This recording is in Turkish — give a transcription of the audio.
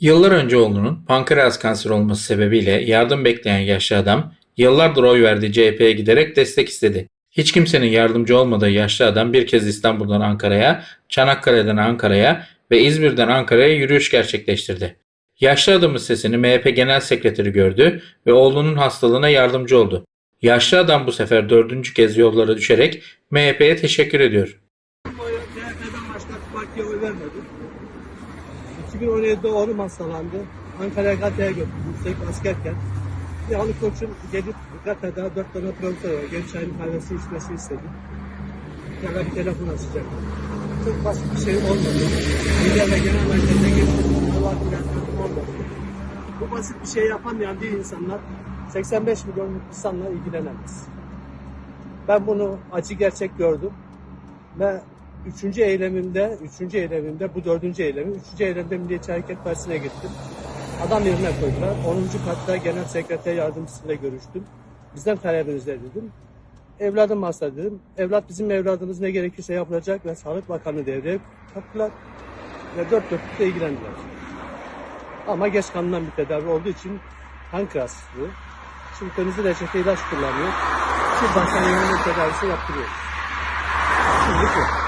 Yıllar önce oğlunun pankreas kanseri olması sebebiyle yardım bekleyen yaşlı adam yıllardır oy verdiği CHP'ye giderek destek istedi. Hiç kimsenin yardımcı olmadığı yaşlı adam bir kez İstanbul'dan Ankara'ya, Çanakkale'den Ankara'ya ve İzmir'den Ankara'ya yürüyüş gerçekleştirdi. Yaşlı adamın sesini MHP Genel Sekreteri gördü ve oğlunun hastalığına yardımcı oldu. Yaşlı adam bu sefer dördüncü kez yollara düşerek MHP'ye teşekkür ediyor. 2017'de oğlum hastalandı. Ankara'ya Gazeteye götürdüm yüksek askerken. Bir Ali Koç'un gelip Gazetede dört tane profesör var. Genç çayın kahvesi içmesi istedim. Ya da bir telefon açacak. Çok basit bir şey olmadı. Liderle genel merkeze geçtim. Allah bilen olmadı. Bu basit bir şey yapamayan bir insanlar 85 milyon insanla ilgilenemez. Ben bunu acı gerçek gördüm ve üçüncü eylemimde, üçüncü eylemimde, bu dördüncü eylemim, üçüncü eylemde Milliyetçi Hareket Partisi'ne gittim. Adam yerine koydular. 10. katta genel sekreter yardımcısıyla görüştüm. Bizden talebiniz dedim. Evladım hasta dedim. Evlat bizim evladımız ne gerekirse yapılacak ve Sağlık Bakanı devreye kattılar. Ve dört dörtlük de ilgilendiler. Ama geç kalınan bir tedavi olduğu için pankreaslı. Şimdi kırmızı reçete ilaç kullanıyor. Sonra yoğun tedavisi yaptırıyor. Şimdi bu.